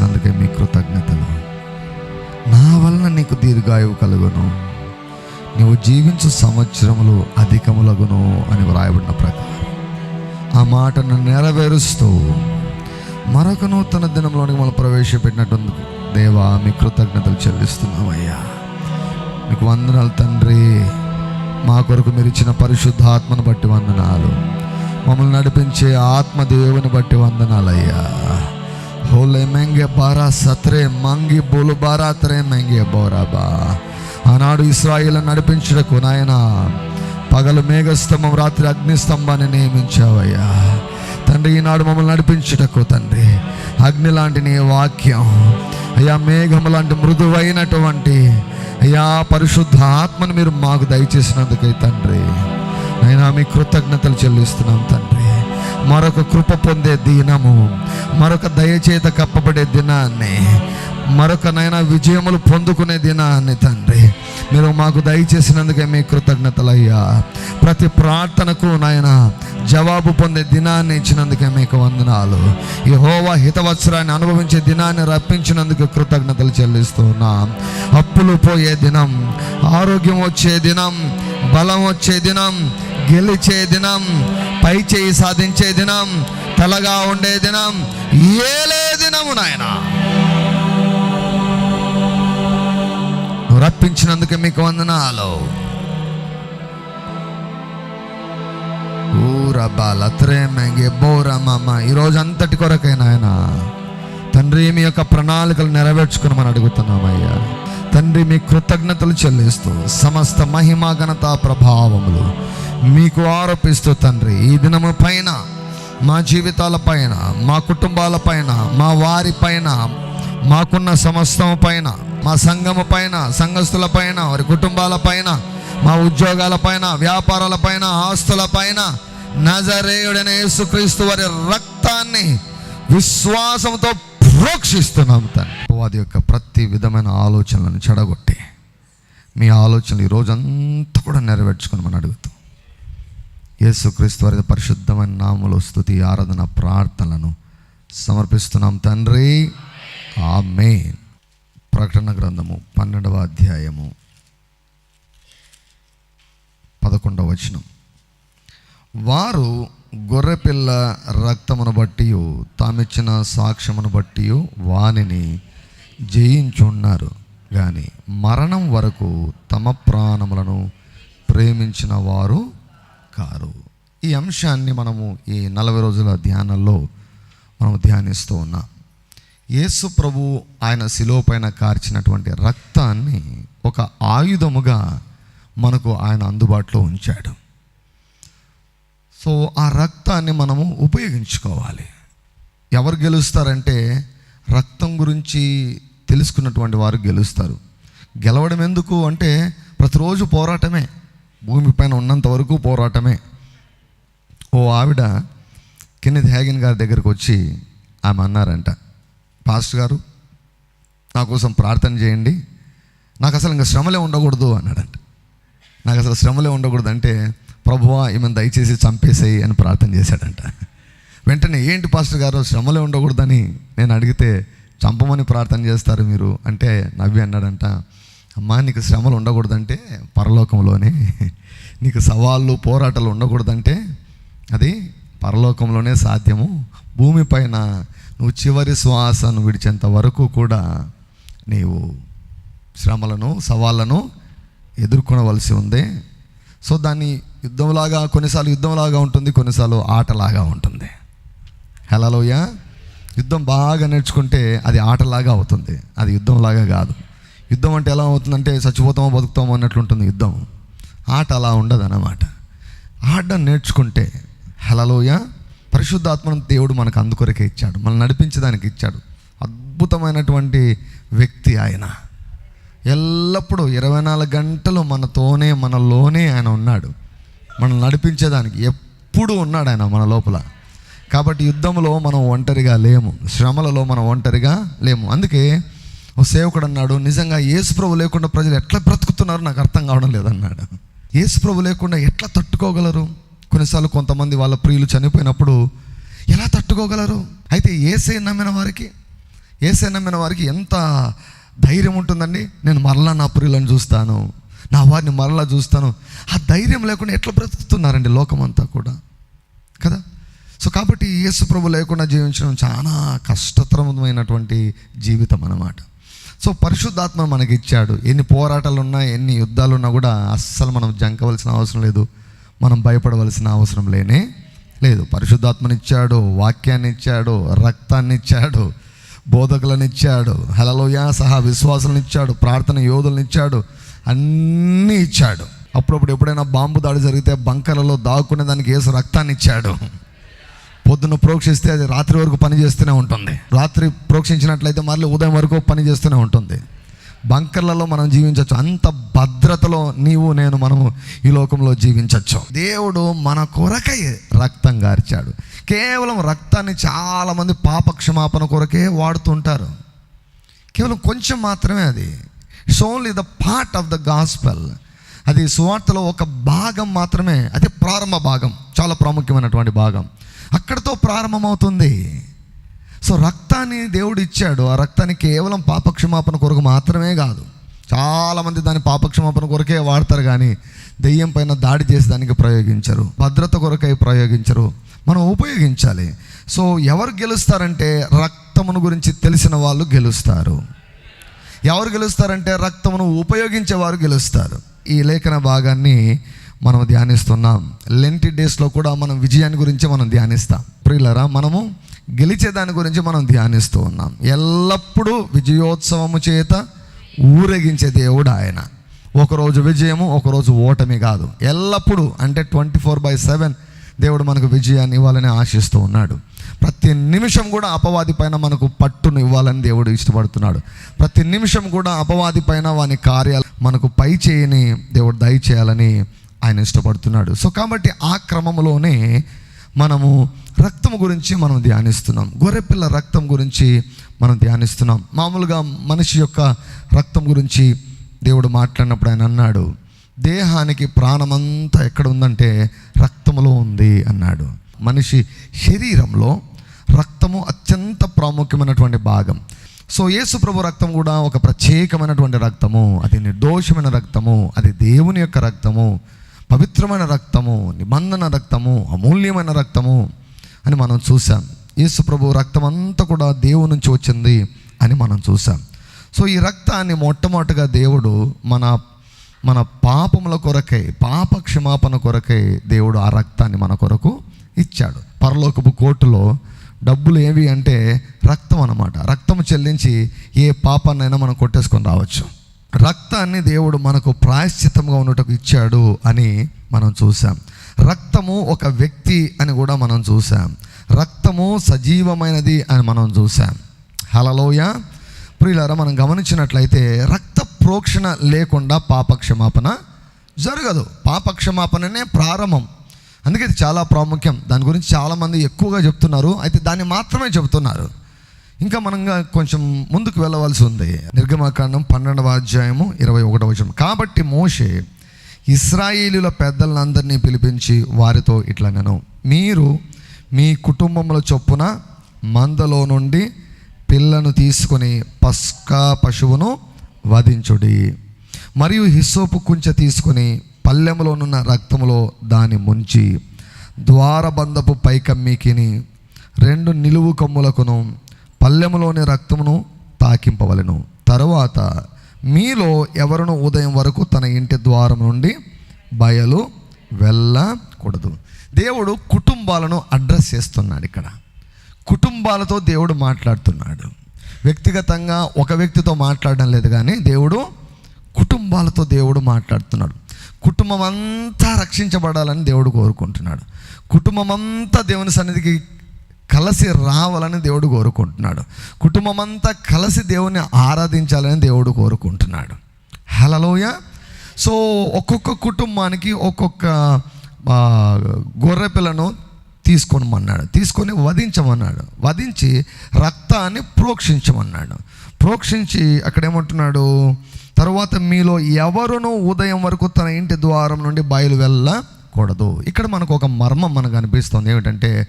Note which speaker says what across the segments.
Speaker 1: చేసినందుకే మీ కృతజ్ఞతలు. నా వలన నీకు దీర్ఘాయువు కలుగును. నీవు జీవించు సంవత్సరములు అధికములగును అని వ్రాయబడిన ప్రకారం ఆ మాటను నెరవేరుస్తూ మరొక నూతన దినంలోనికి మనం ప్రవేశపెట్టినట్టుంది దేవా మీ కృతజ్ఞతలు చెల్లిస్తున్నామయ్యా. మీకు వందనాలు తండ్రి. మా కొరకు మీరు ఇచ్చిన పరిశుద్ధాత్మను బట్టి వందనాలు. మమ్మల్ని నడిపించే ఆత్మదేవుని బట్టి వందనాలయ్యా. హోలే మెంగే బారా సత్రే మంగి బోలు బారా తరే మెంగే బోరాబా ఆనాడు ఇస్రాయిల్ నడిపించడకు నాయన పగలు మేఘస్తంభం రాత్రి అగ్నిస్తంభాన్ని నియమించావయ్యా తండ్రి ఈనాడు మమ్మల్ని నడిపించుటకు తండ్రి అగ్ని లాంటి నీ వాక్యం అయ్యా మేఘం లాంటి మృదువైనటువంటి అయ్యా పరిశుద్ధ ఆత్మను మీరు మాకు దయచేసినందుకై తండ్రి అయినా మీ కృతజ్ఞతలు చెల్లిస్తున్నాం తండ్రి మరొక కృప పొందే దినము మరొక దయచేత కప్పబడే దినాన్ని మరొక నైనా విజయములు పొందుకునే దినాన్ని తండ్రి. మీరు మాకు దయచేసినందుకే మీ కృతజ్ఞతలయ్యా. ప్రతి ప్రార్థనకు నాయన జవాబు పొందే దినాన్ని ఇచ్చినందుకే మీకు వందనాలు. ఈ హోవా హితవత్సరాన్ని అనుభవించే దినాన్ని రప్పించినందుకు కృతజ్ఞతలు చెల్లిస్తున్నాం. అప్పులు పోయే దినం ఆరోగ్యం వచ్చే దినం బలం వచ్చే దినం గెలిచే దినం పై చేయి సాధించే దినం తలగా ఉండే దినం ఏలే దినము నాయనా. రప్పించినందుకు మీకు వందనాలు. ఊరబాలత్రే మెంగే బోరమ్మ ఈరోజు అంతటి కొరకే ఆయన తండ్రి మీ యొక్క ప్రణాళికలు నెరవేర్చుకుని అడుగుతున్నామయ్యా తండ్రి మీ కృతజ్ఞతలు చెల్లిస్తూ సమస్త మహిమ ఘనత ప్రభావములు మీకు ఆరోపిస్తూ తండ్రి ఈ దినము పైన మా జీవితాల పైన మా కుటుంబాల పైన మా వారి పైన మాకున్న సమస్తం పైన మా సంఘము పైన సంఘస్థుల పైన వారి కుటుంబాల పైన మా ఉద్యోగాల పైన వ్యాపారాల పైన ఆస్తుల పైన నజరేయుడైన యేసుక్రీస్తు వారి రక్తాన్ని విశ్వాసంతో ప్రోక్షిస్తున్నాం తండ్రి వారి యొక్క ప్రతి విధమైన ఆలోచనలను చెడగొట్టి మీ ఆలోచనలు ఈ రోజంతా కూడా నెరవేర్చుకొని మనం అడుగుతాం. యేసుక్రీస్తు వారి పరిశుద్ధమైన నామములో స్థుతి ఆరాధన ప్రార్థనలను సమర్పిస్తున్నాం తండ్రి. ఆమె ప్రకటన గ్రంథము పన్నెండవ అధ్యాయము పదకొండవ వచనం. వారు గొర్రెపిల్ల రక్తమును బట్టి తామిచ్చిన సాక్ష్యమును బట్టి వానిని జయించున్నారు. కానీ మరణం వరకు తమ ప్రాణములను ప్రేమించిన వారు కారు. ఈ అంశాన్ని మనము ఈ నలభై రోజుల ధ్యానంలో మనము ధ్యానిస్తూ ఉన్నాం. యేసు ప్రభు ఆయన శిలోపైన కార్చినటువంటి రక్తాన్ని ఒక ఆయుధముగా మనకు ఆయన అందుబాటులో ఉంచాడు. సో ఆ రక్తాన్ని మనము ఉపయోగించుకోవాలి. ఎవరు గెలుస్తారంటే రక్తం గురించి తెలుసుకున్నటువంటి వారు గెలుస్తారు. గెలవడం ఎందుకు అంటే ప్రతిరోజు పోరాటమే. భూమిపైన ఉన్నంత వరకు పోరాటమే. ఓ ఆవిడ కెన్నెత్ హ్యాగిన్ గారి దగ్గరకు వచ్చి ఆమె అన్నారంట పాస్టర్ గారు నా కోసం ప్రార్థన చేయండి. నాకు అసలు ఇంకా శ్రమలే ఉండకూడదు అన్నాడంట. నాకు అసలు శ్రమలే ఉండకూడదు అంటే ప్రభువా ఈమెను దయచేసి చంపేసేయి అని ప్రార్థన చేశాడంట. వెంటనే ఏంటి పాస్టర్ గారు శ్రమలే ఉండకూడదని నేను అడిగితే చంపమని ప్రార్థన చేస్తారు మీరు అంటే నవ్వి అన్నాడంట. అమ్మా నీకు శ్రమలు ఉండకూడదంటే పరలోకంలోనే. నీకు సవాళ్ళు పోరాటాలు ఉండకూడదంటే అది పరలోకంలోనే సాధ్యము. భూమిపైన నువ్వు చివరి శ్వాసను విడిచేంత వరకు కూడా నీవు శ్రమలను సవాళ్ళను ఎదుర్కొనవలసి ఉంది. సో దాన్ని యుద్ధంలాగా కొన్నిసార్లు యుద్ధంలాగా ఉంటుంది కొన్నిసార్లు ఆటలాగా ఉంటుంది. హలోయ యుద్ధం బాగా నేర్చుకుంటే అది ఆటలాగా అవుతుంది. అది యుద్ధంలాగా కాదు. యుద్ధం అంటే ఎలా అవుతుందంటే చచ్చిపోతామో బతుకుతామో అన్నట్లుంటుంది యుద్ధం. ఆట అలా ఉండదు అన్నమాట ఆడడం నేర్చుకుంటే హలలోయ పరిశుద్ధాత్మను దేవుడు మనకు అందుకొరకే ఇచ్చాడు. మనం నడిపించడానికి ఇచ్చాడు. అద్భుతమైనటువంటి వ్యక్తి ఆయన. ఎల్లప్పుడూ ఇరవై నాలుగు గంటలు మనతోనే మనలోనే ఆయన ఉన్నాడు. మనం నడిపించేదానికి ఎప్పుడు ఉన్నాడు ఆయన మన లోపల. కాబట్టి యుద్ధంలో మనం ఒంటరిగా లేము. శ్రమలలో మనం ఒంటరిగా లేము. అందుకే ఓ సేవకుడు అన్నాడు నిజంగా యేసుప్రభు లేకుండా ప్రజలు ఎట్లా బ్రతుకుతున్నారు? నాకు అర్థం కావడం లేదన్నాడు. యేసుప్రభు లేకుండా ఎట్లా తట్టుకోగలరు? కొన్నిసార్లు కొంతమంది వాళ్ళ ప్రియులు చనిపోయినప్పుడు ఎలా తట్టుకోగలరు? అయితే ఏసే నమ్మిన వారికి ఏసే నమ్మిన వారికి ఎంత ధైర్యం ఉంటుందండి? నేను మరలా నా ప్రియులను చూస్తాను. నా వారిని మరలా చూస్తాను. ఆ ధైర్యం లేకుండా ఎట్లా బ్రతుకుతున్నారండి లోకమంతా కూడా? కదా? సో కాబట్టి యేసు ప్రభు లేకుండా జీవించడం చాలా కష్టతరమైనటువంటి జీవితం అన్నమాట. సో పరిశుద్ధాత్మ మనకి ఇచ్చాడు ఎన్ని పోరాటాలు ఉన్నా ఎన్ని యుద్ధాలు ఉన్నా కూడా అస్సలు మనం జంకవలసిన అవసరం లేదు. మనం భయపడవలసిన అవసరం లేనే లేదు. పరిశుద్ధాత్మని ఇచ్చాడు వాక్యాన్ని ఇచ్చాడు రక్తాన్ని ఇచ్చాడు బోధకులను ఇచ్చాడు హలలోయ సహా విశ్వాసాలను ఇచ్చాడు ప్రార్థన యోధులను ఇచ్చాడు అన్నీ ఇచ్చాడు. అప్పుడప్పుడు ఎప్పుడైనా బాంబు దాడి జరిగితే బంకర్లలో దాక్కునే దానికి వేసి రక్తాన్ని ఇచ్చాడు. పొద్దున్న ప్రోక్షిస్తే అది రాత్రి వరకు పని చేస్తూనే ఉంటుంది. రాత్రి ప్రోక్షించినట్లయితే మళ్ళీ ఉదయం వరకు పని చేస్తూనే ఉంటుంది. బంకర్లలో మనం జీవించవచ్చు అంత భద్రతలో నీవు నేను మనము ఈ లోకంలో జీవించవచ్చు దేవుడు మన కొరకై రక్తం గార్చాడు. కేవలం రక్తాన్ని చాలామంది పాప క్షమాపణ కొరకే వాడుతుంటారు. కేవలం కొంచెం మాత్రమే అది. It's only the part of the gospel అది సువార్తలో ఒక భాగం మాత్రమే. అదే ప్రారంభ భాగం. చాలా ప్రాముఖ్యమైనటువంటి భాగం. అక్కడితో ప్రారంభమవుతుంది. సో రక్తాన్ని దేవుడు ఇచ్చాడు. ఆ రక్తాన్ని కేవలం పాపక్షమాపణ కొరకు మాత్రమే కాదు. చాలామంది దాని పాపక్షమాపణ కొరకే వాడతారు కానీ దెయ్యం పైన దాడి చేసి దానికి ప్రయోగించరు. భద్రత కొరకై ప్రయోగించరు. మనం ఉపయోగించాలి. సో ఎవరు గెలుస్తారంటే రక్తమును గురించి తెలిసిన వాళ్ళు గెలుస్తారు. ఎవరు గెలుస్తారంటే రక్తమును ఉపయోగించేవారు గెలుస్తారు. ఈ లేఖన భాగాన్ని మనం ధ్యానిస్తున్నాం. లెంటి డేస్లో కూడా మనం విజయాన్ని గురించి మనం ధ్యానిస్తాం. ప్రియులరా మనము గెలిచే దాని గురించి మనం ధ్యానిస్తూ ఉన్నాం. ఎల్లప్పుడూ విజయోత్సవము చేత ఊరేగించే దేవుడు ఆయన. ఒకరోజు విజయము ఒకరోజు ఓటమి కాదు. ఎల్లప్పుడూ అంటే ట్వంటీ ఫోర్ బై సెవెన్ దేవుడు మనకు విజయాన్ని ఇవ్వాలని ఆశిస్తూ ఉన్నాడు. ప్రతి నిమిషం కూడా అపవాది పైన మనకు పట్టును ఇవ్వాలని దేవుడు ఇష్టపడుతున్నాడు. ప్రతి నిమిషం కూడా అపవాది పైన వాని కార్యాలు మనకు పై చేయని దేవుడు దయచేయాలని ఆయన ఇష్టపడుతున్నాడు. సో కాబట్టి ఆ క్రమంలోనే మనము రక్తం గురించి మనం ధ్యానిస్తున్నాం. గొర్రెపిల్ల రక్తం గురించి మనం ధ్యానిస్తున్నాం. మామూలుగా మనిషి యొక్క రక్తం గురించి దేవుడు మాట్లాడినప్పుడు ఆయన అన్నాడు దేహానికి ప్రాణమంతా ఎక్కడ ఉందంటే రక్తములో ఉంది అన్నాడు. మనిషి శరీరంలో రక్తము అత్యంత ప్రాముఖ్యమైనటువంటి భాగం. సో యేసు ప్రభు రక్తం కూడా ఒక ప్రత్యేకమైనటువంటి రక్తము. అది నిర్దోషమైన రక్తము అది దేవుని యొక్క రక్తము పవిత్రమైన రక్తము నిబంధన రక్తము అమూల్యమైన రక్తము అని మనం చూసాం యేసు ప్రభు రక్తం అంతా కూడా దేవుని నుంచి వచ్చింది అని మనం చూసాం సో ఈ రక్తాన్ని మొట్టమొదటిగా దేవుడు మన మన పాపముల కొరకై పాప క్షమాపణ కొరకై దేవుడు ఆ రక్తాన్ని మన కొరకు ఇచ్చాడు. పరలోకపు కోర్టులో డబ్బులు ఏవి అంటే రక్తం అన్నమాట. రక్తం చెల్లించి ఏ పాపాన్నైనా మనం కొట్టేసుకొని రావచ్చు. రక్తాన్ని దేవుడు మనకు ప్రాయశ్చిత్తంగా ఉన్నట్టుకు ఇచ్చాడు అని మనం చూసాం రక్తము ఒక వ్యక్తి అని కూడా మనం చూసాం రక్తము సజీవమైనది అని మనం చూసాం హలలోయ ప్రియులారా మనం గమనించినట్లయితే రక్త ప్రోక్షణ లేకుండా పాపక్షమాపణ జరగదు. పాపక్షమాపణనే ప్రారంభం. అందుకే ఇది చాలా ప్రాముఖ్యం. దాని గురించి చాలామంది ఎక్కువగా చెప్తున్నారు. అయితే దాన్ని మాత్రమే చెబుతున్నారు. ఇంకా మనంగా కొంచెం ముందుకు వెళ్ళవలసి ఉంది. నిర్గమకాండం పన్నెండవ అధ్యాయము ఇరవై ఒకటవ వచనం. కాబట్టి మోషే ఇస్రాయేలీల పెద్దలందరినీ పిలిపించి వారితో ఇట్లనను మీరు మీ కుటుంబముల చొప్పున మందలో నుండి పిల్లను తీసుకొని పస్కా పశువును వధించుడి. మరియు హిస్సోపు కుంచె తీసుకొని పల్లెములోనున్న రక్తములో దాన్ని ముంచి ద్వారబంధపు పైకమ్మికిని రెండు నిలువు కమ్ములకును పల్లెములోని రక్తమును తాకింపవలెను. తరువాత మీలో ఎవరును ఉదయం వరకు తన ఇంటి ద్వారం నుండి బయలు వెళ్ళకూడదు. దేవుడు కుటుంబాలను అడ్రస్ చేస్తున్నాడు ఇక్కడ. కుటుంబాలతో దేవుడు మాట్లాడుతున్నాడు. వ్యక్తిగతంగా ఒక వ్యక్తితో మాట్లాడడం లేదు కానీ దేవుడు కుటుంబాలతో దేవుడు మాట్లాడుతున్నాడు. కుటుంబం అంతా రక్షించబడాలని దేవుడు కోరుకుంటున్నాడు. కుటుంబం అంతా దేవుని సన్నిధికి కలిసి రావాలని దేవుడు కోరుకుంటున్నాడు. కుటుంబం అంతా కలిసి దేవుని ఆరాధించాలని దేవుడు కోరుకుంటున్నాడు. హలలోయ సో ఒక్కొక్క కుటుంబానికి ఒక్కొక్క గొర్రె పిల్లను తీసుకోమన్నాడు తీసుకొని వధించమన్నాడు. వధించి రక్తాన్ని ప్రోక్షించమన్నాడు. ప్రోక్షించి అక్కడ ఏమంటున్నాడు తర్వాత మీలో ఎవరును ఉదయం వరకు తన ఇంటి ద్వారం నుండి బయలు వెళ్ళకూడదు. ఇక్కడ మనకు ఒక మర్మం మనకు అనిపిస్తుంది. ఏమిటంటే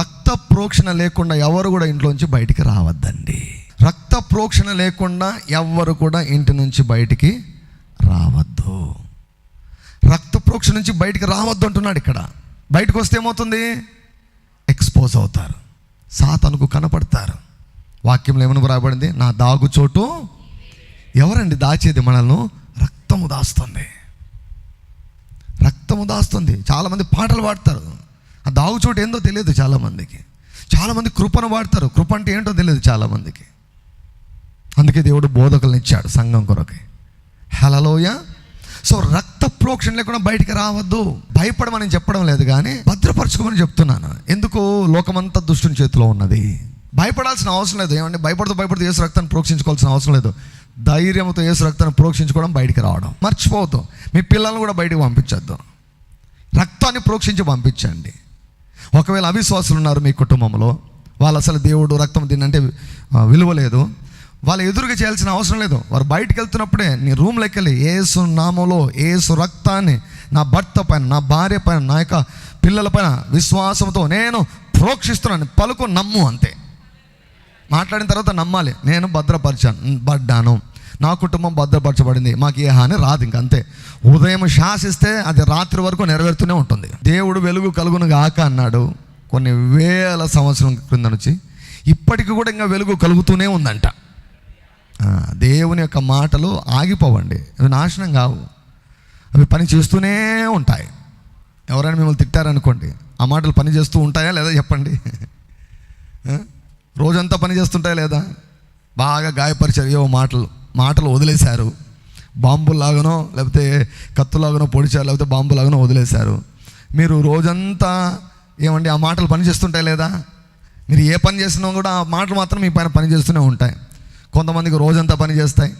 Speaker 1: రక్త ప్రోక్షణ లేకుండా ఎవరు కూడా ఇంట్లోంచి బయటికి రావద్దండి. రక్త ప్రోక్షణ లేకుండా ఎవ్వరు కూడా ఇంటి నుంచి బయటికి రావద్దు. రక్త ప్రోక్ష నుంచి బయటికి రావద్దు అంటున్నాడు ఇక్కడ. బయటకు వస్తే ఏమవుతుంది? ఎక్స్పోజ్ అవుతారు. సాతనుకు కనపడతారు. వాక్యంలో ఏమని రాబడింది నా దాగు చోటు ఎవరండి దాచేది మనల్ని? రక్తము దాస్తుంది. రక్తము దాస్తుంది. చాలామంది పాటలు పాడతారు. ఆ దాగు చోటు ఏందో తెలియదు చాలామందికి. చాలామంది కృపను వాడతారు. కృప అంటే ఏంటో తెలియదు చాలామందికి. అందుకే దేవుడు బోధకులను ఇచ్చాడు సంఘం కొరకి. హలలోయ సో రక్త ప్రోక్షణ లేకుండా బయటికి రావద్దు. భయపడమని చెప్పడం లేదు కానీ భద్రపరచుకోమని చెప్తున్నాను. ఎందుకు? లోకమంతా దుష్టుని చేతిలో ఉన్నది. భయపడాల్సిన అవసరం లేదు. ఏమంటే భయపడుతూ భయపడుతూ చేసి రక్తాన్ని ప్రోక్షించుకోవాల్సిన అవసరం లేదు. ధైర్యంతో ఏసు రక్తాన్ని ప్రోక్షించుకోవడం బయటికి రావడం. మర్చిపోతాం మీ పిల్లల్ని కూడా బయటికి పంపించద్దు. రక్తాన్ని ప్రోక్షించి పంపించండి. ఒకవేళ అవిశ్వాసులు ఉన్నారు మీ కుటుంబంలో వాళ్ళు అసలు దేవుడు రక్తం తిన్నంటే ఆ, విలువ లేదు. వాళ్ళు ఎదురుగా చేయాల్సిన అవసరం లేదు. వారు బయటికి వెళ్తున్నప్పుడే నీ రూమ్లోకి వెళ్ళి ఏసు నామంలో ఏసు రక్తాన్ని నా భర్త పైన నా భార్య పైన నా యొక్క పిల్లల పైన విశ్వాసంతో నేను ప్రోక్షిస్తున్నాను. పలుకు నమ్ము అంతే. మాట్లాడిన తర్వాత నమ్మాలి. నేను భద్రపరిచాను పడ్డాను. నా కుటుంబం భద్రపరచబడింది. మాకు ఏ హాని రాదు ఇంక అంతే. ఉదయం శాసిస్తే అది రాత్రి వరకు నెరవేరుతూనే ఉంటుంది. దేవుడు వెలుగు కలుగును గాక అన్నాడు. కొన్ని వేల సంవత్సరం క్రింద నుంచి ఇప్పటికి కూడా ఇంకా వెలుగు కలుగుతూనే ఉందంట. దేవుని యొక్క మాటలు ఆగిపోవండి. అవి నాశనం కావు. అవి పని చేస్తూనే ఉంటాయి. ఎవరైనా మిమ్మల్ని తిట్టారనుకోండి ఆ మాటలు పని చేస్తూ ఉంటాయా లేదా చెప్పండి? రోజంతా పని చేస్తుంటాయా లేదా? బాగా గాయపరిచారు. ఏవో మాటలు మాటలు వదిలేశారు. బాంబులాగానో లేకపోతే కత్తులాగానో పొడిచారు లేకపోతే బాంబులాగానో వదిలేశారు. మీరు రోజంతా ఏమండి ఆ మాటలు పనిచేస్తుంటాయి లేదా? మీరు ఏ పని చేసినా కూడా ఆ మాటలు మాత్రం మీ పైన పని చేస్తూనే ఉంటాయి. కొంతమందికి రోజంతా పని చేస్తాయి.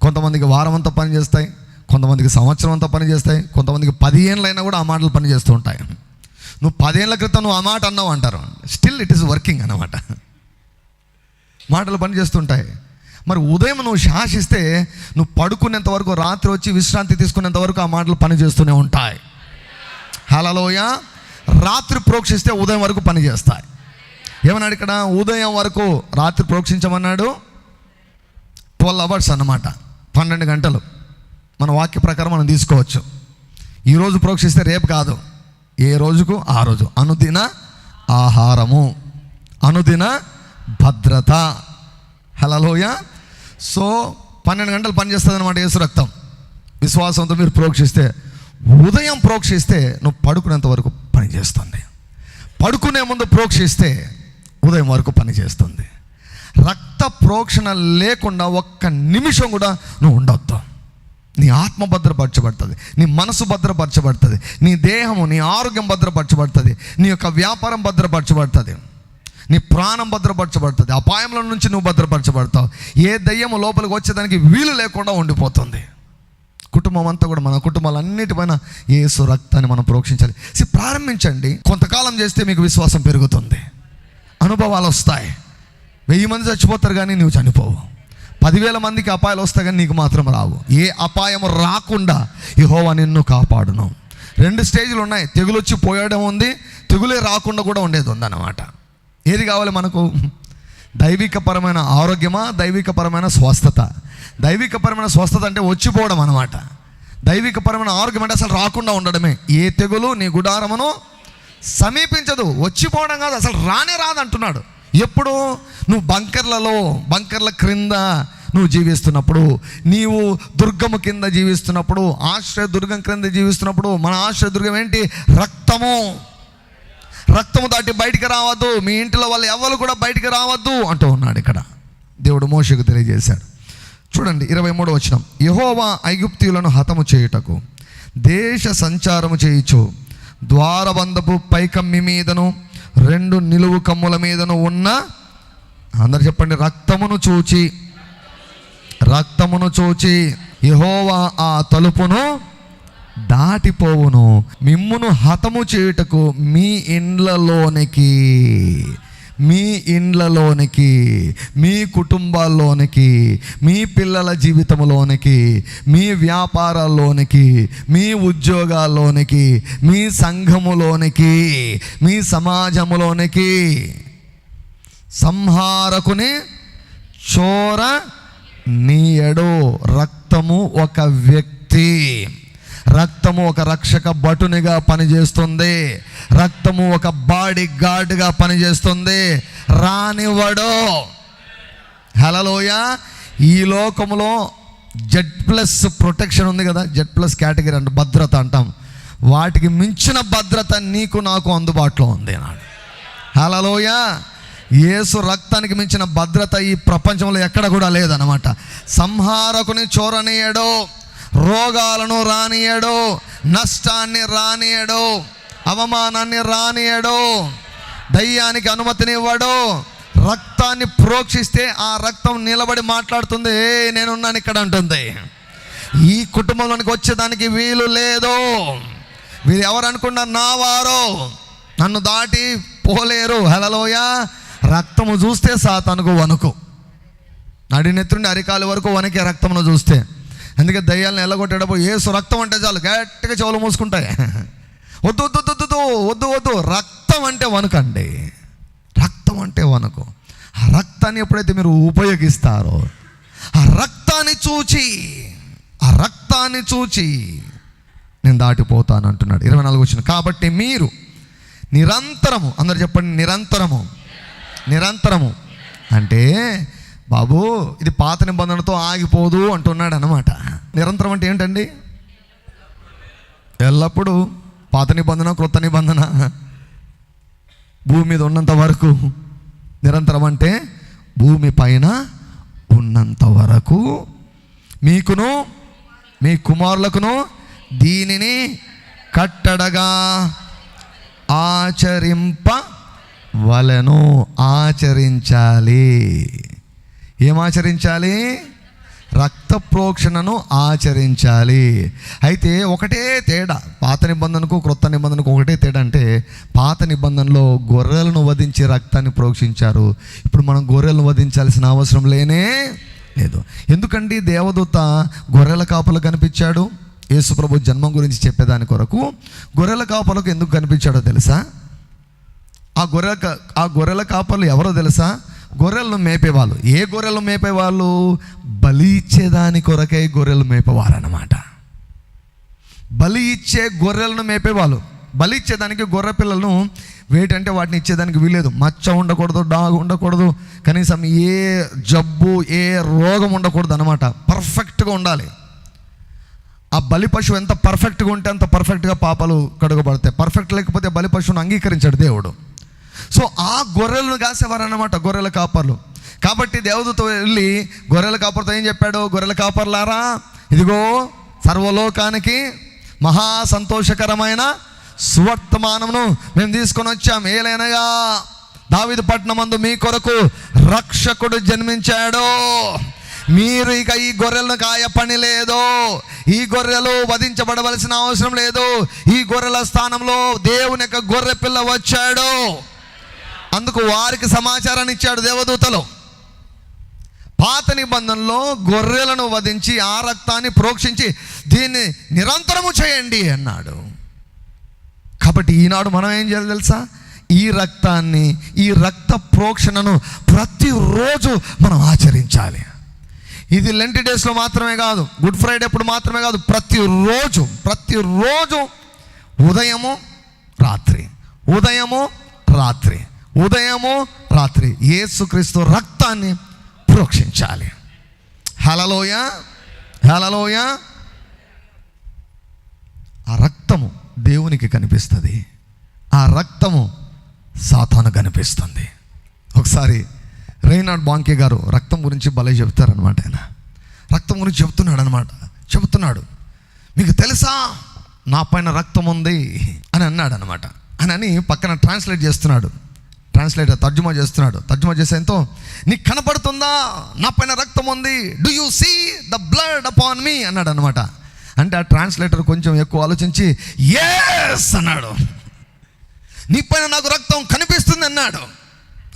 Speaker 1: కొంతమందికి వారం అంతా పని చేస్తాయి. కొంతమందికి సంవత్సరం అంతా పని చేస్తాయి. కొంతమందికి పదిహేనులైనా కూడా ఆ మాటలు పనిచేస్తూ ఉంటాయి. నువ్వు పదేళ్ళ క్రితం నువ్వు ఆ మాట అన్నావు అంటారు. స్టిల్ ఇట్ ఈస్ వర్కింగ్ అన్నమాట. మాటలు పనిచేస్తుంటాయి మరి ఉదయం నువ్వు శాసిస్తే నువ్వు పడుకునేంత వరకు రాత్రి వచ్చి విశ్రాంతి తీసుకునేంత వరకు ఆ మాటలు పనిచేస్తూనే ఉంటాయి. హలలోయ రాత్రి ప్రోక్షిస్తే ఉదయం వరకు పనిచేస్తాయి ఏమన్నాడు ఇక్కడ? ఉదయం వరకు రాత్రి ప్రోక్షించమన్నాడు? ట్వెల్వ్ అవర్స్ అన్నమాట. పన్నెండు గంటలు. మన వాక్య ప్రకారం మనం తీసుకోవచ్చు. ఈరోజు ప్రోక్షిస్తే రేపు కాదు. ఏ రోజుకు? ఆ రోజు. అనుదిన ఆహారము. అనుదిన భద్రత. హలలోయ సో పన్నెండు గంటలు పనిచేస్తుంది అనమాట యేసు రక్తం. విశ్వాసంతో మీరు ప్రోక్షిస్తే ఉదయం ప్రోక్షిస్తే నువ్వు పడుకునేంత వరకు పనిచేస్తుంది పడుకునే ముందు ప్రోక్షిస్తే ఉదయం వరకు పనిచేస్తుంది రక్త ప్రోక్షణ లేకుండా ఒక్క నిమిషం కూడా నువ్వు ఉండొద్దు. నీ ఆత్మ భద్రపరచబడుతుంది నీ మనసు భద్రపరచబడుతుంది నీ దేహము నీ ఆరోగ్యం భద్రపరచబడుతుంది నీ యొక్క వ్యాపారం భద్రపరచబడుతుంది. నీ ప్రాణం భద్రపరచబడుతుంది అపాయంలో నుంచి నువ్వు భద్రపరచబడతావు. ఏ దయ్యము లోపలికి వచ్చేదానికి వీలు లేకుండా ఉండిపోతుంది. కుటుంబం అంతా కూడా మన కుటుంబాలన్నిటిపైన ఏసు రక్తాన్ని మనం ప్రోక్షించాలి. సి ప్రారంభించండి. కొంతకాలం చేస్తే మీకు విశ్వాసం పెరుగుతుంది. అనుభవాలు వస్తాయి. వెయ్యి మంది చచ్చిపోతారు కానీ నువ్వు చనిపోవు. పదివేల మందికి అపాయాలు వస్తాయి కానీ నీకు మాత్రం రావు. ఏ అపాయం రాకుండా యహోవా నిన్ను కాపాడును. రెండు స్టేజ్లు ఉన్నాయి. తెగులు వచ్చి పోయడం ఉంది తెగులే రాకుండా కూడా ఉండేది ఉందన్నమాట. ఏది కావాలి మనకు? దైవికపరమైన ఆరోగ్యమా దైవికపరమైన స్వస్థత? దైవికపరమైన స్వస్థత అంటే వచ్చిపోవడం అనమాట దైవికపరమైన ఆరోగ్యం అంటే అసలు రాకుండా ఉండడమే. ఏ తెగులు నీ గుడారమును సమీపించదు. వచ్చిపోవడం కాదు అసలు రానే రాదు అంటున్నాడు. ఎప్పుడు? నువ్వు బంకర్లలో బంకర్ల క్రింద నువ్వు జీవిస్తున్నప్పుడు నీవు దుర్గము కింద జీవిస్తున్నప్పుడు ఆశ్రయ దుర్గం క్రింద జీవిస్తున్నప్పుడు మన ఆశ్రయ దుర్గం ఏంటి? రక్తము. రక్తము దాటి బయటికి రావద్దు మీ ఇంటిలో వాళ్ళు ఎవరు కూడా బయటికి రావద్దు అంటూ ఉన్నాడు ఇక్కడ. దేవుడు మోషకు తెలియజేశాడు. చూడండి ఇరవై మూడు వచ్చిన యహోవా ఐగుప్తులను హతము చేయుటకు దేశ సంచారము చేయుచు ద్వారబంధపు పైకమ్మి మీదను రెండు నిలువు కమ్ముల మీదను ఉన్న అందరు చెప్పండి రక్తమును చూచి రక్తమును చూచి యహోవా ఆ తలుపును దాటిపోవును. మిమ్మును హతము చేయుటకు మీ ఇండ్లలోనికి మీ ఇండ్లలోనికి మీ కుటుంబాల్లోనికి మీ పిల్లల జీవితంలోనికి మీ వ్యాపారాల్లోనికి మీ ఉద్యోగాల్లోనికి మీ సంఘములోనికి మీ సమాజములోనికి సంహారకుని చోర నీయడు రక్తము ఒక వ్యక్తి. రక్తము ఒక రక్షక బటునిగా పనిచేస్తుంది. రక్తము ఒక బాడీ గార్డ్గా పనిచేస్తుంది. రానివ్వడు. హలలోయ ఈ లోకములో జెడ్ ప్లస్ ప్రొటెక్షన్ ఉంది కదా జెడ్ ప్లస్ కేటగిరీ అంటే భద్రత అంటాం. వాటికి మించిన భద్రత నీకు నాకు అందుబాటులో ఉంది నాడు హలలోయ యేసు రక్తానికి మించిన భద్రత ఈ ప్రపంచంలో ఎక్కడ కూడా లేదనమాట సంహారకుని చోరనీయడో. రోగాలను రానియడు నష్టాన్ని రానియడు అవమానాన్ని రానియడు దయ్యానికి అనుమతినివ్వడు రక్తాన్ని ప్రోక్షిస్తే ఆ రక్తం నిలబడి మాట్లాడుతుంది ఏ నేనున్నాను ఇక్కడ అంటుంది. ఈ కుటుంబంలోనికి వచ్చేదానికి వీలు లేదు. వీరు ఎవరు అనుకున్నారు నా వారు. నన్ను దాటి పోలేరు. హలలోయ రక్తము చూస్తే సాతనుకు వణుకు. నడినెత్తుండి అరికాలు వరకు వణికే రక్తమును చూస్తే. అందుకే దయ్యాలను ఎల్లగొట్టేటప్పుడు ఏసు రక్తం అంటే చాలు గట్టిగా చెవులు మూసుకుంటాయి. వద్దు వద్దు వద్దు వద్దు వద్దు వద్దు. రక్తం అంటే వనకండి రక్తం అంటే వనకు ఆ రక్తాన్ని ఎప్పుడైతే మీరు ఉపయోగిస్తారో ఆ రక్తాన్ని చూచి ఆ రక్తాన్ని చూచి నేను దాటిపోతాను అంటున్నాడు. ఇరవై నాలుగు వచ్చిన కాబట్టి మీరు నిరంతరము అందరు చెప్పండి నిరంతరము. నిరంతరము. అంటే బాబు ఇది పాత నిబంధనతో ఆగిపోదు అంటున్నాడు అనమాట నిరంతరం అంటే ఏంటండి? ఎల్లప్పుడూ పాత నిబంధన క్రొత్త నిబంధన భూమి మీద ఉన్నంత వరకు నిరంతరం అంటే భూమి పైన ఉన్నంత వరకు మీకును మీ కుమారులకును దీనిని కట్టడగా ఆచరింప వలెను ఆచరించాలి. ఏమాచరించాలి? రక్త ప్రోక్షణను ఆచరించాలి. అయితే ఒకటే తేడా పాత నిబంధనకు క్రొత్త నిబంధనకు ఒకటే తేడా అంటే పాత నిబంధనలో గొర్రెలను వధించి రక్తాన్ని ప్రోక్షించారు. ఇప్పుడు మనం గొర్రెలను వధించాల్సిన అవసరం లేనే లేదు. ఎందుకండి దేవదూత గొర్రెల కాపులు కనిపించాడు? యేసుప్రభు జన్మం గురించి చెప్పేదాని కొరకు గొర్రెల కాపలకు ఎందుకు కనిపించాడో తెలుసా? ఆ గొర్రెల ఆ గొర్రెల కాపలు ఎవరో తెలుసా? గొర్రెలను మేపేవాళ్ళు. ఏ గొర్రెలు మేపేవాళ్ళు? బలి ఇచ్చేదాని కొరకై గొర్రెలు మేపేవారు అన్నమాట బలి ఇచ్చే గొర్రెలను మేపేవాళ్ళు. బలి ఇచ్చేదానికి గొర్రె పిల్లలను వేటంటే వాటిని ఇచ్చేదానికి వీలేదు మచ్చ ఉండకూడదు డాగ్ ఉండకూడదు కనీసం ఏ జబ్బు ఏ రోగం ఉండకూడదు అనమాట పర్ఫెక్ట్గా ఉండాలి. ఆ బలి పశువు ఎంత పర్ఫెక్ట్గా ఉంటే అంత పర్ఫెక్ట్గా పాపాలు కడుగబడతాయి. పర్ఫెక్ట్ లేకపోతే బలి పశువును అంగీకరించాడు దేవుడు. సో ఆ గొర్రెలను కాసేవారన్నమాట గొర్రెల కాపర్లు. కాబట్టి దేవదూత వెళ్ళి గొర్రెల కాపర్తో ఏం చెప్పాడు? గొర్రెల కాపర్లారా ఇదిగో సర్వలోకానికి మహా సంతోషకరమైన సువర్తమానమును మేము తీసుకొని వచ్చాం. ఏలైనగా దావిది పట్నమందు మీ కొరకు రక్షకుడు జన్మించాడు. మీరు ఇక ఈ గొర్రెలను కాయ పని లేదు. ఈ గొర్రెలు వధించబడవలసిన అవసరం లేదు. ఈ గొర్రెల స్థానంలో దేవుని యొక్క గొర్రె పిల్ల వచ్చాడు. అందుకు వారికి సమాచారాన్ని ఇచ్చాడు దేవదూతలు. పాత నిబంధనలో గొర్రెలను వధించి ఆ రక్తాన్ని ప్రోక్షించి దీన్ని నిరంతరము చేయండి అన్నాడు. కాబట్టి ఈనాడు మనం ఏం చేయాలి తెలుసా? ఈ రక్తాన్ని ఈ రక్త ప్రోక్షణను ప్రతిరోజు మనం ఆచరించాలి. ఇది లెంటి డేస్లో మాత్రమే కాదు గుడ్ ఫ్రైడే అప్పుడు మాత్రమే కాదు ప్రతిరోజు ప్రతిరోజు ఉదయము రాత్రి. ఉదయము రాత్రి. ఉదయము రాత్రి ఏసుక్రీస్తు రక్తాన్ని ప్రోక్షించాలి. హలలోయ హలలోయ ఆ రక్తము దేవునికి కనిపిస్తుంది. ఆ రక్తము సాతాను కనిపిస్తుంది. ఒకసారి రైనాడ్ బాంకే గారు రక్తం గురించి భలే చెప్తారనమాట ఆయన. రక్తం గురించి చెప్తున్నాడు. అనమాట చెబుతున్నాడు మీకు తెలుసా? నా పైన రక్తం ఉంది అని అన్నాడు అనమాట అని అని పక్కన ట్రాన్స్లేట్ చేస్తున్నాడు. ట్రాన్స్లేటర్ తర్జుమా చేస్తున్నాడు. తర్జుమా చేసేంతో నీకు కనపడుతుందా? నా పైన రక్తం ఉంది. Do you see the blood upon me అన్నాడు అనమాట అంటే ఆ ట్రాన్స్లేటర్ కొంచెం ఎక్కువ ఆలోచించి ఎస్ అన్నాడు. నీ పైన నాకు రక్తం కనిపిస్తుంది అన్నాడు.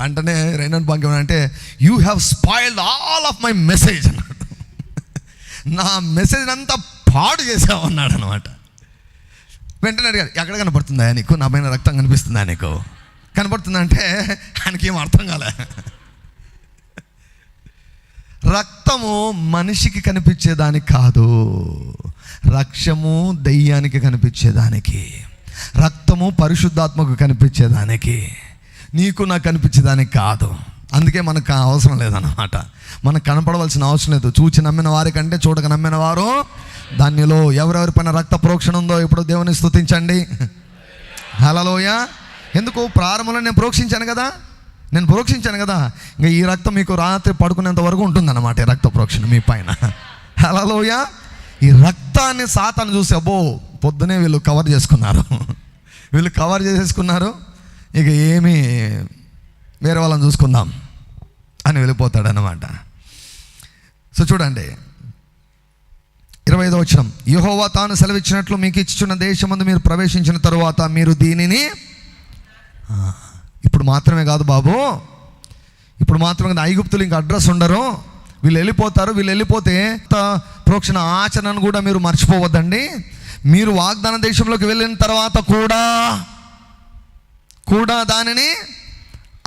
Speaker 1: అంటనే రైనన్ భాగ్యం అంటే you have spoiled all of my message అన్నాడు. నా మెసేజ్ అంతా పాడు చేసావు అన్నాడు అనమాట వెంటనే అడిగారు ఎక్కడ కనపడుతుందా నీకు? నా పైన రక్తం కనిపిస్తుందా నీకు? కనబడుతుందంటే ఆయనకి ఏం అర్థం కాలే. రక్తము మనిషికి కనిపించేదానికి కాదు రక్షము దయ్యానికి కనిపించేదానికి రక్తము పరిశుద్ధాత్మకు కనిపించేదానికి నీకు నాకు కనిపించేదానికి కాదు. అందుకే మనకు అవసరం లేదన్నమాట. మనకు కనపడవలసిన అవసరం లేదు. చూచి నమ్మిన వారికంటే చూడక నమ్మిన వారు దానిలో ఎవరెవరి పైన రక్త ప్రోక్షణ ఉందో ఇప్పుడు దేవుని స్థుతించండి హలోయ ఎందుకు ప్రారంభంలో నేను ప్రోక్షించాను కదా? నేను ప్రోక్షించాను కదా? ఇంకా ఈ రక్తం మీకు రాత్రి పడుకునేంత వరకు ఉంటుందన్నమాట ఈ రక్త ప్రోక్షణ మీ పైన. హలోయ ఈ రక్తాన్ని సాతాను చూసి అబ్బో పొద్దునే వీళ్ళు కవర్ చేసుకున్నారు. వీళ్ళు కవర్ చేసేసుకున్నారు. ఇక ఏమీ వేరే వాళ్ళని చూసుకుందాం అని వెళ్ళిపోతాడనమాట సో చూడండి ఇరవై ఐదో వచ్చిన యహోవా తాను సెలవిచ్చినట్లు మీకు ఇచ్చిన దేశం మీరు ప్రవేశించిన తరువాత మీరు దీనిని ఇప్పుడు మాత్రమే కాదు బాబు. ఇప్పుడు మాత్రమే కాదు ఐగుప్తులు ఇంకా అడ్రస్ ఉండరు. వీళ్ళు వెళ్ళిపోతారు వీళ్ళు వెళ్ళిపోతే త- ప్రోక్షణ ఆచరణను కూడా మీరు మర్చిపోవద్దండి. మీరు వాగ్దాన దేశంలోకి వెళ్ళిన తర్వాత కూడా కూడా దానిని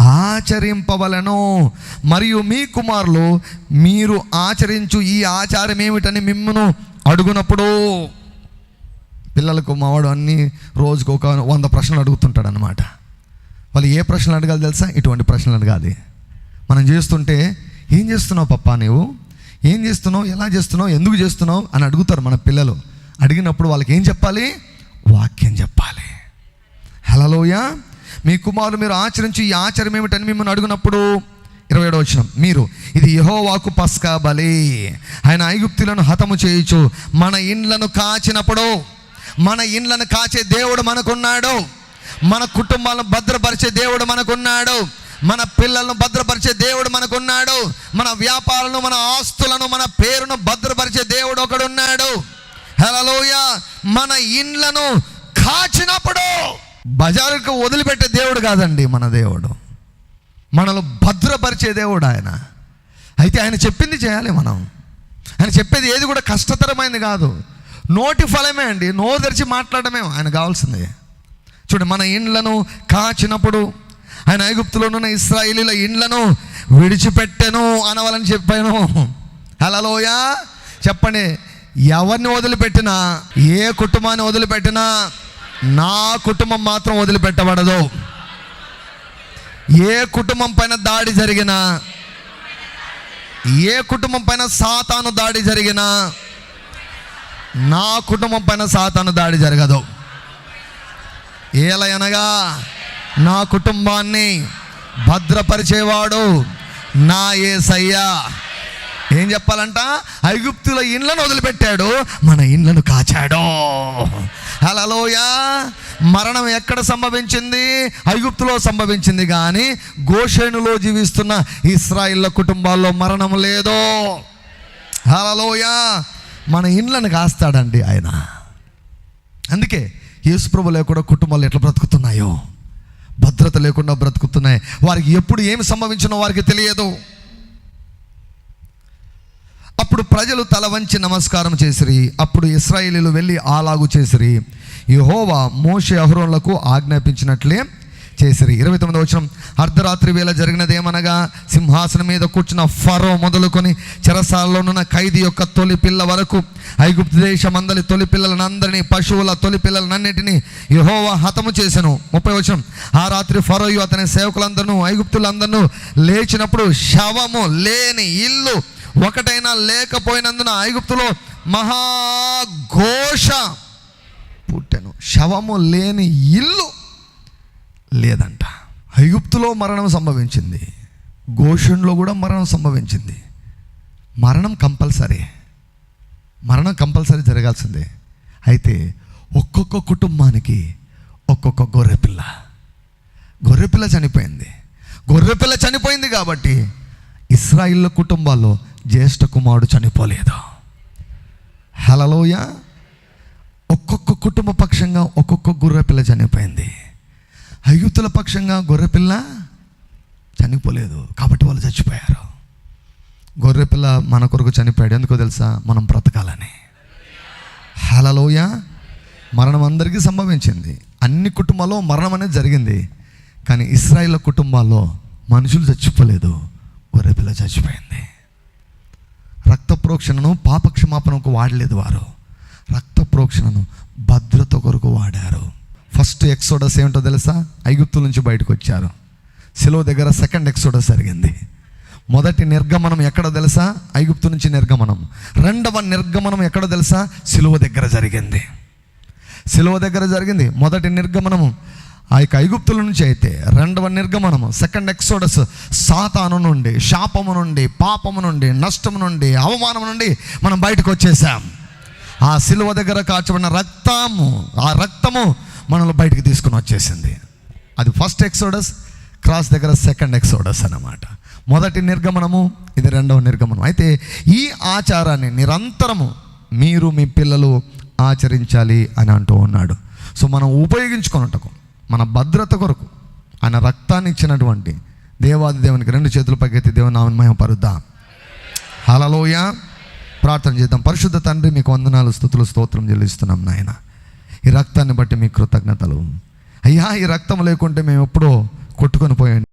Speaker 1: ఆచరింపవలను. మరియు మీ కుమారులు మీరు ఆచరించు ఈ ఆచారం ఏమిటని మిమ్మను అడుగునప్పుడు పిల్లలకు మావాడు అన్ని రోజుకు ఒక వంద ప్రశ్నలు అడుగుతుంటాడు అనమాట వాళ్ళు ఏ ప్రశ్నలు అడగాలి తెలుసా? ఇటువంటి ప్రశ్నలు అడగాలి. మనం చేస్తుంటే ఏం చేస్తున్నావు పప్పా నీవు? ఏం చేస్తున్నావు? ఎలా చేస్తున్నావు? ఎందుకు చేస్తున్నావు? అని అడుగుతారు మన పిల్లలు. అడిగినప్పుడు వాళ్ళకి ఏం చెప్పాలి? వాక్యం చెప్పాలి. హలోయ మీ కుమారులు మీరు ఆచరించి ఈ ఆచారం ఏమిటని మిమ్మల్ని అడిగినప్పుడు ఇరవై ఏడవ వచ్చిన మీరు ఇది యహోవాకు పస్కా బలి. ఆయన ఐగుప్తులను హతము చేయొచ్చు మన ఇండ్లను కాచినప్పుడు మన ఇండ్లను కాచే దేవుడు మనకున్నాడు. మన కుటుంబాలను భద్రపరిచే దేవుడు మనకున్నాడు. మన పిల్లలను భద్రపరిచే దేవుడు మనకున్నాడు. మన వ్యాపారాలను మన ఆస్తులను మన పేరును భద్రపరిచే దేవుడు ఒకడున్నాడు. హలోయ మన ఇండ్లను కాచినప్పుడు బజారుకు వదిలిపెట్టే దేవుడు కాదండి మన దేవుడు. మనల్ని భద్రపరిచే దేవుడు ఆయన. అయితే ఆయన చెప్పింది చేయాలి మనం. ఆయన చెప్పేది ఏది కూడా కష్టతరమైనది కాదు. నోటి ఫలమే అండి. నోరు తెరిచి మాట్లాడమే ఆయన కావాల్సింది. చూడు మన ఇండ్లను కాచినప్పుడు ఆయన ఐగుప్తులోనున్న ఇస్రాయిలీల ఇండ్లను విడిచిపెట్టెను అనవాలని చెప్పాను. హలోయ చెప్పండి ఎవరిని వదిలిపెట్టినా ఏ కుటుంబాన్ని వదిలిపెట్టినా నా కుటుంబం మాత్రం వదిలిపెట్టబడదు. ఏ కుటుంబం పైన దాడి జరిగినా ఏ కుటుంబం పైన సాతాను దాడి జరిగినా నా కుటుంబం పైన సాతాను దాడి జరగదు. ఏలయనగా నా కుటుంబాన్ని భద్రపరిచేవాడు నా ఏసయ్యా. ఏం చెప్పాలంట? ఐగుప్తుల ఇండ్లను వదిలిపెట్టాడు మన ఇండ్లను కాచాడు. హలోయ మరణం ఎక్కడ సంభవించింది? ఐగుప్తులో సంభవించింది కానీ గోషేణులో జీవిస్తున్న ఇస్రాయిల్ల కుటుంబాల్లో మరణం లేదో. హలోయ మన ఇండ్లను కాస్తాడండి ఆయన. అందుకే యేసుప్రభు లేకుండా కుటుంబాలు ఎట్లా బ్రతుకుతున్నాయో? భద్రత లేకుండా బ్రతుకుతున్నాయి. వారికి ఎప్పుడు ఏమి సంభవించినో వారికి తెలియదు. అప్పుడు ప్రజలు తల వంచి నమస్కారం చేసిరి. అప్పుడు ఇస్రాయేలీలు వెళ్ళి ఆలాగు చేసిరి. యహోవా మోషే అహరోన్లకు ఆజ్ఞాపించినట్లే చేసిరి. ఇరవై తొమ్మిది వచ్చిన అర్ధరాత్రి వేళ జరిగినది ఏమనగా సింహాసనం మీద కూర్చున్న ఫరో మొదలుకొని చెరసాలలోనున్న ఖైదీ యొక్క తొలి పిల్ల వరకు ఐగుప్తు దేశమందలి తొలి పిల్లలనందరినీ పశువుల తొలి పిల్లలనన్నిటినీ యహోవ హతము చేశాను ముప్పై వచ్చిన ఆ రాత్రి ఫరోయు అతని సేవకులందరూ ఐగుప్తులందరూ లేచినప్పుడు శవము లేని ఇల్లు ఒకటైనా లేకపోయినందున ఐగుప్తులో మహాఘోష పుట్టెను. శవము లేని ఇల్లు లేదంట. ఐగుప్తులో మరణం సంభవించింది. గోషన్లో కూడా మరణం సంభవించింది. మరణం కంపల్సరీ. మరణం కంపల్సరీ జరగాల్సిందే. అయితే ఒక్కొక్క కుటుంబానికి ఒక్కొక్క గొర్రెపిల్ల. గొర్రెపిల్ల చనిపోయింది. గొర్రెపిల్ల చనిపోయింది కాబట్టి ఇస్రాయిల్ కుటుంబాల్లో జ్యేష్ఠ కుమారుడు చనిపోలేదు. హలలోయ ఒక్కొక్క కుటుంబ పక్షంగా ఒక్కొక్క గొర్రెపిల్ల చనిపోయింది. ఐగుప్తుల పక్షంగా గొర్రెపిల్ల చనిపోలేదు. కాబట్టి వాళ్ళు చచ్చిపోయారు. గొర్రెపిల్ల మన కొరకు చనిపోయాడు. ఎందుకో తెలుసా? మనం బ్రతకాలని. హలలోయ మరణం అందరికీ సంభవించింది. అన్ని కుటుంబాల్లో మరణం అనేది జరిగింది. కానీ ఇస్రాయిల్ కుటుంబాల్లో మనుషులు చచ్చిపోలేదు. గొర్రెపిల్ల చచ్చిపోయింది. రక్త ప్రోక్షణను పాపక్షమాపణకు వాడలేదు వారు. రక్త ప్రోక్షణను భద్రత కొరకు వాడారు. ఫస్ట్ ఎక్సోడస్ ఏమిటో తెలుసా? ఐగుప్తు నుంచి బయటకు వచ్చారు. సిలువ దగ్గర సెకండ్ ఎక్సోడస్ జరిగింది. మొదటి నిర్గమనం ఎక్కడ తెలుసా? ఐగుప్తు నుంచి నిర్గమనం. రెండవ నిర్గమనం ఎక్కడ తెలుసా? సిలువ దగ్గర జరిగింది. సిలువ దగ్గర జరిగింది. మొదటి నిర్గమనము ఆ యొక్క ఐగుప్తుల నుంచి అయితే రెండవ నిర్గమనము సెకండ్ ఎక్సోడస్ సాతాను నుండి శాపము నుండి పాపము నుండి నష్టము నుండి అవమానం నుండి మనం బయటకు వచ్చేసాం. ఆ సిలువ దగ్గర కాచబడిన రక్తము ఆ రక్తము మనల్ని బయటికి తీసుకుని వచ్చేసింది. అది ఫస్ట్ ఎక్సోడస్ క్రాస్ దగ్గర సెకండ్ ఎక్సోడస్ అన్నమాట. మొదటి నిర్గమనము ఇది రెండవ నిర్గమనం. అయితే ఈ ఆచారాన్ని నిరంతరము మీరు మీ పిల్లలు ఆచరించాలి అని అంటూ ఉన్నాడు. సో మనం ఉపయోగించుకున్నట్టుకు మన భద్రత కొరకు ఆయన రక్తాన్ని ఇచ్చినటువంటి దేవాది దేవునికి రెండు చేతులు పైకెత్తి దేవుని నామని మహిమ పరుద్దాం హలలోయ ప్రార్థన చేద్దాం. పరిశుద్ధ తండ్రి మీకు వందనాలు స్థుతులు స్తోత్రం చెల్లిస్తున్నాం నాయన. ఈ రక్తాన్ని బట్టి మీ కృతజ్ఞతలు. అయ్యా ఈ రక్తం లేకుంటే మేము ఎప్పుడో కొట్టుకొని పోయాం.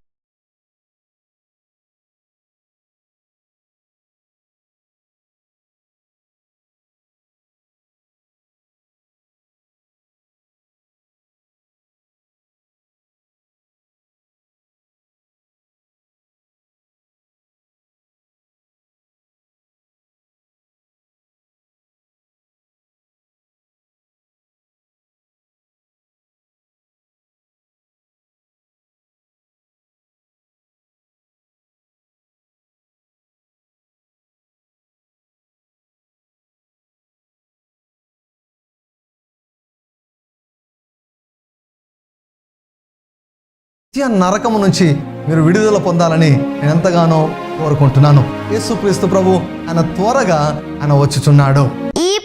Speaker 1: నిత్య నరకము నుంచి మీరు విడుదల పొందాలని నేను ఎంతగానో కోరుకుంటున్నాను. యేసుక్రీస్తు ప్రభు ఆయన త్వరగా ఆయన వచ్చుచున్నాడు.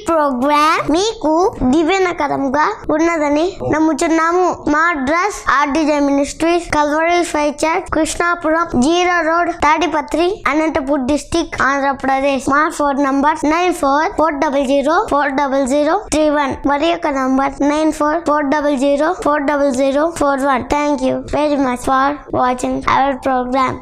Speaker 2: ప్రోగ్రామ్ మీకు దివ్యనకరంగా ఉన్నదని నమ్ముచున్నాము. మా address RDJ ministries Calvary five church Krishnapuram zero road Tadipatri Anantapur district Andhra Pradesh. మా phone number nine four four double zero four double zero three one. మరి యొక్క number nine four four double zero four double zero four one. Thank you very much for watching our program.